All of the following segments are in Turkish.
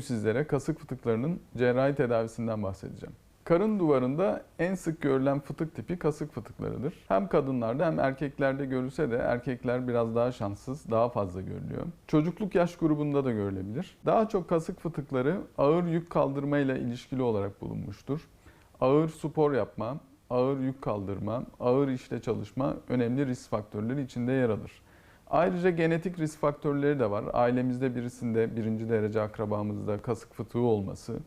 sizlere kasık fıtıklarının cerrahi tedavisinden bahsedeceğim. Karın duvarında en sık görülen fıtık tipi kasık fıtıklarıdır. Hem kadınlarda hem erkeklerde görülse de erkekler biraz daha şanssız, daha fazla görülüyor. Çocukluk yaş grubunda da görülebilir. Daha çok kasık fıtıkları ağır yük kaldırmayla ilişkili olarak bulunmuştur. Ağır spor yapma, ağır yük kaldırma, ağır işte çalışma önemli risk faktörleri içinde yer alır. Ayrıca genetik risk faktörleri de var. Ailemizde birisinde birinci derece akrabamızda kasık fıtığı olması,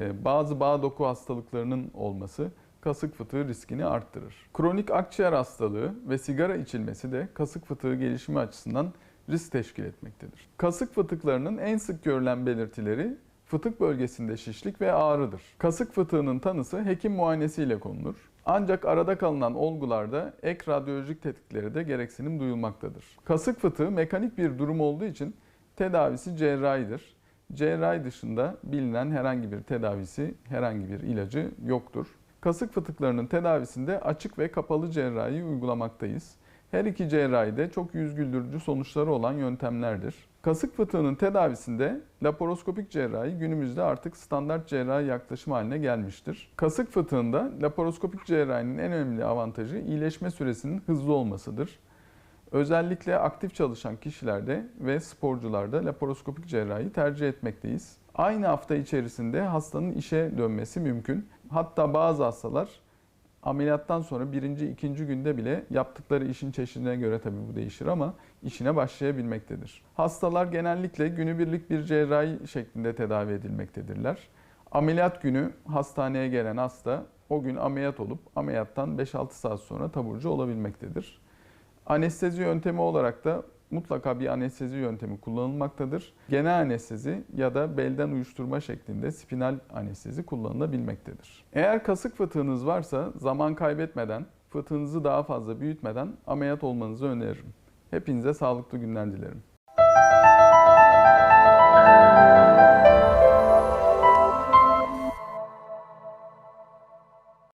e, bazı bağ doku hastalıklarının olması kasık fıtığı riskini arttırır. Kronik akciğer hastalığı ve sigara içilmesi de kasık fıtığı gelişimi açısından risk teşkil etmektedir. Kasık fıtıklarının en sık görülen belirtileri fıtık bölgesinde şişlik ve ağrıdır. Kasık fıtığının tanısı hekim muayenesiyle konulur. Ancak arada kalınan olgularda ek radyolojik tetkikleri de gereksinim duyulmaktadır. Kasık fıtığı mekanik bir durum olduğu için tedavisi cerrahidir. Cerrahi dışında bilinen herhangi bir tedavisi, herhangi bir ilacı yoktur. Kasık fıtıklarının tedavisinde açık ve kapalı cerrahi uygulamaktayız. Her iki cerrahi de çok yüz güldürücü sonuçları olan yöntemlerdir. Kasık fıtığının tedavisinde laparoskopik cerrahi günümüzde artık standart cerrahi yaklaşım haline gelmiştir. Kasık fıtığında laparoskopik cerrahinin en önemli avantajı iyileşme süresinin hızlı olmasıdır. Özellikle aktif çalışan kişilerde ve sporcularda laparoskopik cerrahi tercih etmekteyiz. Aynı hafta içerisinde hastanın işe dönmesi mümkün. Hatta bazı hastalar ameliyattan sonra birinci, ikinci günde bile yaptıkları işin çeşidine göre tabii bu değişir ama işine başlayabilmektedir. Hastalar genellikle günübirlik bir cerrahi şeklinde tedavi edilmektedirler. Ameliyat günü hastaneye gelen hasta o gün ameliyat olup ameliyattan 5-6 saat sonra taburcu olabilmektedir. Anestezi yöntemi olarak da mutlaka bir anestezi yöntemi kullanılmaktadır. Genel anestezi ya da belden uyuşturma şeklinde spinal anestezi kullanılabilmektedir. Eğer kasık fıtığınız varsa zaman kaybetmeden, fıtığınızı daha fazla büyütmeden ameliyat olmanızı öneririm. Hepinize sağlıklı günler dilerim.